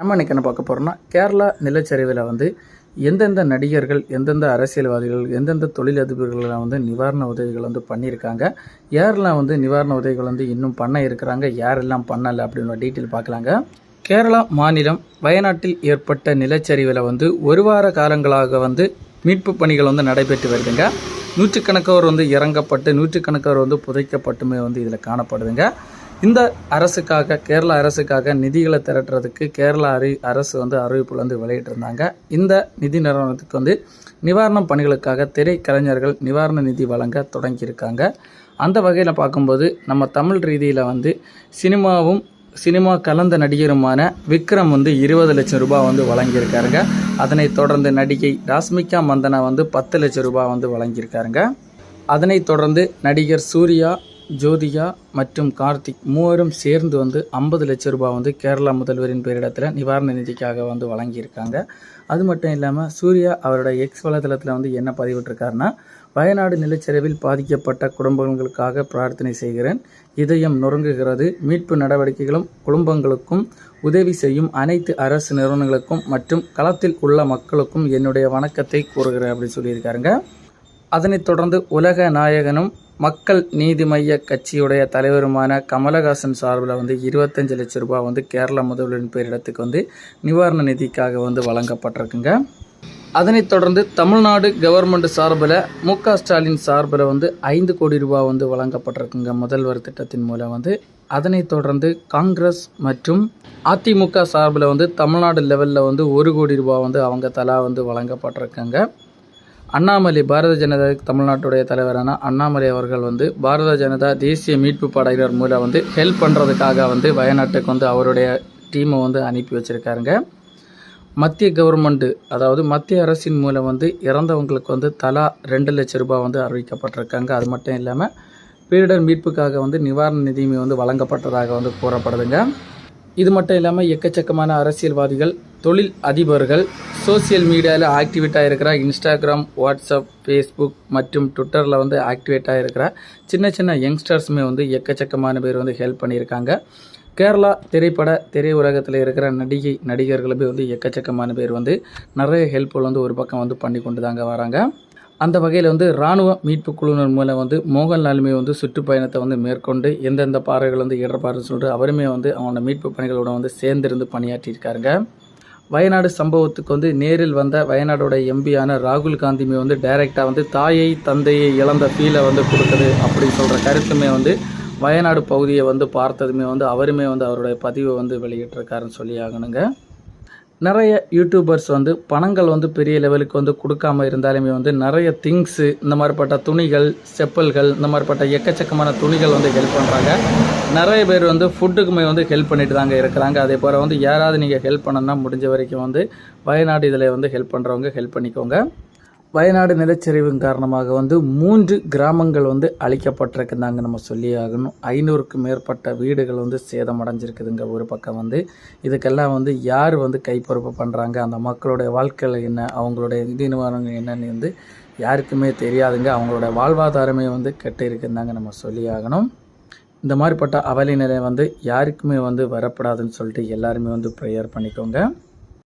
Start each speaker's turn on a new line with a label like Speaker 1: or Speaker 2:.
Speaker 1: நம்ம இன்றைக்கி என்ன பார்க்க போகிறோம்னா கேரளா நிலச்சரிவில் வந்து எந்தெந்த நடிகர்கள் எந்தெந்த அரசியல்வாதிகள் எந்தெந்த தொழிலதிபர்கள்லாம் வந்து நிவாரண உதவிகள் வந்து பண்ணியிருக்காங்க? யாரெல்லாம் வந்து நிவாரண உதவிகள் வந்து இன்னும் பண்ண இருக்கிறாங்க? யாரெல்லாம் பண்ணலை அப்படின்னு டீட்டெயில் பார்க்கலாங்க. கேரளா மாநிலம் வயநாட்டில் ஏற்பட்ட நிலச்சரிவில் வந்து ஒரு வார காலங்களாக வந்து மீட்பு பணிகள் வந்து நடைபெற்று வருதுங்க. நூற்றுக்கணக்கவர் வந்து இறங்கப்பட்டு நூற்றுக்கணக்கவர் வந்து புதைக்கப்பட்டுமே வந்து இதில் காணப்படுதுங்க. இந்த அரசுக்காக கேரளா அரசுக்காக நிதிகளை திரட்டுறதுக்கு கேரளா அறி அரசு வந்து அறிவிப்புல வந்து வெளியிட்டிருந்தாங்க. இந்த நிதி நிறுவனத்துக்கு வந்து நிவாரணப் பணிகளுக்காக திரைக்கலைஞர்கள் நிவாரண நிதி வழங்க தொடங்கியிருக்காங்க. அந்த வகையில் பார்க்கும்போது நம்ம தமிழ் ரீதியில் வந்து சினிமாவும் சினிமா கலந்த நடிகருமான விக்ரம் வந்து இருபது லட்சம் ரூபாய் வந்து வழங்கியிருக்காருங்க. அதனைத் தொடர்ந்து நடிகை ராஸ்மிகா மந்தனா வந்து பத்து லட்சம் ரூபாய் வந்து வழங்கியிருக்காருங்க. அதனைத் தொடர்ந்து நடிகர் சூர்யா ஜோதிகா மற்றும் கார்த்திக் மூவரும் சேர்ந்து வந்து ஐம்பது லட்சம் ரூபாய் வந்து கேரளா முதல்வரின் பேரிடத்தில் நிவாரண நிதிக்காக வந்து வழங்கியிருக்காங்க. அது மட்டும் இல்லாமல் சூர்யா அவரோட எக்ஸ் வலைதளத்தில் வந்து என்ன பதிவிட்டிருக்காருன்னா வயநாடு நிலச்சரிவில் பாதிக்கப்பட்ட குடும்பங்களுக்காக பிரார்த்தனை செய்கிறேன். இதயம் நொறுங்குகிறது. மீட்பு நடவடிக்கைகளும் குடும்பங்களுக்கும் உதவி செய்யும் அனைத்து அரசு நிறுவனங்களுக்கும் மற்றும் களத்தில் உள்ள மக்களுக்கும் என்னுடைய வணக்கத்தை கூறுகிறேன் அப்படின்னு சொல்லியிருக்காருங்க. அதனைத் தொடர்ந்து உலக நாயகனும் மக்கள் நீதி மைய கட்சியுடைய தலைவருமான கமலஹாசன் சார்பில் வந்து இருபத்தஞ்சு லட்சம் ரூபாய் வந்து கேரளா முதல்வரின் பேரிடத்துக்கு வந்து நிவாரண நிதிக்காக வந்து வழங்கப்பட்டிருக்குங்க. அதனைத் தொடர்ந்து தமிழ்நாடு கவர்மெண்ட் சார்பில் மு க ஸ்டாலின் சார்பில் வந்து ஐந்து கோடி ரூபா வந்து வழங்கப்பட்டிருக்குங்க. முதல்வர் திட்டத்தின் மூலம் வந்து அதனைத் தொடர்ந்து காங்கிரஸ் மற்றும் அதிமுக சார்பில் வந்து தமிழ்நாடு லெவலில் வந்து ஒரு கோடி ரூபா வந்து அவங்க தலா வந்து வழங்கப்பட்டிருக்குங்க. அண்ணாமலை பாரதிய ஜனதா தமிழ்நாட்டுடைய தலைவரான அண்ணாமலை அவர்கள் வந்து பாரத ஜனதா தேசிய மீட்பு படையினர் மூலம் வந்து ஹெல்ப் பண்ணுறதுக்காக வந்து வயநாட்டுக்கு வந்து அவருடைய டீமை வந்து அனுப்பி வச்சுருக்காருங்க. மத்திய கவர்மெண்ட்டு அதாவது மத்திய அரசின் மூலம் வந்து இறந்தவங்களுக்கு வந்து தலா ரெண்டு லட்சம் ரூபாய் வந்து அறிவிக்கப்பட்டிருக்காங்க. அது மட்டும் இல்லாமல் பேரிடர் மீட்புக்காக வந்து நிவாரண நிதியுமே வந்து வழங்கப்பட்டதாக வந்து கூறப்படுதுங்க. இது மட்டும் இல்லாமல் எக்கச்சக்கமான அரசியல்வாதிகள் தொழில் அதிபர்கள் சோசியல் மீடியாவில் ஆக்டிவேட்டாக இருக்கிற இன்ஸ்டாகிராம் வாட்ஸ்அப் ஃபேஸ்புக் மற்றும் ட்விட்டரில் வந்து ஆக்டிவேட்டாக இருக்கிற சின்ன சின்ன யங்ஸ்டர்ஸுமே வந்து எக்கச்சக்கமான பேர் வந்து ஹெல்ப் பண்ணியிருக்காங்க. கேரளா திரைப்பட திரையுலகத்தில் இருக்கிற நடிகை நடிகர்களுமே வந்து எக்கச்சக்கமான பேர் வந்து நிறைய ஹெல்ப்ஃபுல் வந்து ஒரு பக்கம் வந்து பண்ணி கொண்டு தாங்க வராங்க. அந்த வகையில் வந்து இராணுவ மீட்பு குழுவினர் மூலம் வந்து மோகன்லாலுமே வந்து சுற்றுப்பயணத்தை வந்து மேற்கொண்டு எந்தெந்த பாறைகள் வந்து இடர்பாருன்னு சொல்லிட்டு அவருமே வந்து அவங்களோட மீட்பு பணிகளோட வந்து சேர்ந்திருந்து பணியாற்றியிருக்காருங்க. வயநாடு சம்பவத்துக்கு வந்து நேரில் வந்த வயநாடோட எம்பியான ராகுல் காந்திமே வந்து டைரெக்டாக வந்து தாயை தந்தையை இழந்த ஃபீலை வந்து கொடுக்குது அப்படின்னு சொல்கிற கருத்துமே வந்து வயநாடு பகுதியை வந்து பார்த்ததுமே வந்து அவருமே வந்து அவருடைய பதிவை வந்து வெளியிட்டிருக்காருன்னு சொல்லி ஆகணுங்க. நிறைய யூடியூபர்ஸ் வந்து பணங்கள் வந்து பெரிய லெவலுக்கு வந்து கொடுக்காம இருந்தாலுமே வந்து நிறைய திங்ஸு இந்த மாதிரிப்பட்ட துணிகள் செப்பல்கள் இந்த மாதிரிப்பட்ட எக்கச்சக்கமான துணிகள் வந்து ஹெல்ப் பண்ணுறாங்க நிறைய பேர் வந்து ஃபுட்டுக்குமே வந்து ஹெல்ப் பண்ணிட்டு தாங்க இருக்கிறாங்க. அதே போல் வந்து யாராவது நீங்கள் ஹெல்ப் பண்ணணும்னா முடிஞ்ச வரைக்கும் வந்து வயநாடு இதில் வந்து ஹெல்ப் பண்ணுறவங்க ஹெல்ப் பண்ணிக்கோங்க. வயநாடு நிலச்சரிவின் காரணமாக வந்து மூன்று கிராமங்கள் வந்து அழிக்கப்பட்டிருக்குதாங்க நம்ம சொல்லி ஆகணும். ஐநூறுக்கும் மேற்பட்ட வீடுகள் வந்து சேதமடைஞ்சிருக்குதுங்க ஒரு பக்கம் வந்து. இதுக்கெல்லாம் வந்து யார் வந்து கைப்பொறுப்பு பண்ணுறாங்க அந்த மக்களுடைய வாழ்க்கையில் என்ன? அவங்களுடைய நிதி நிவாரணங்கள் என்னன்னு வந்து யாருக்குமே தெரியாதுங்க. அவங்களோட வாழ்வாதாரமே வந்து கெட்டு இருக்குந்தாங்க நம்ம சொல்லி ஆகணும். இந்த மாதிரிப்பட்ட அவலை நிலை வந்து யாருக்குமே வந்து வரப்படாதுன்னு சொல்லிட்டு எல்லாருமே வந்து ப்ரேயர் பண்ணிக்கோங்க.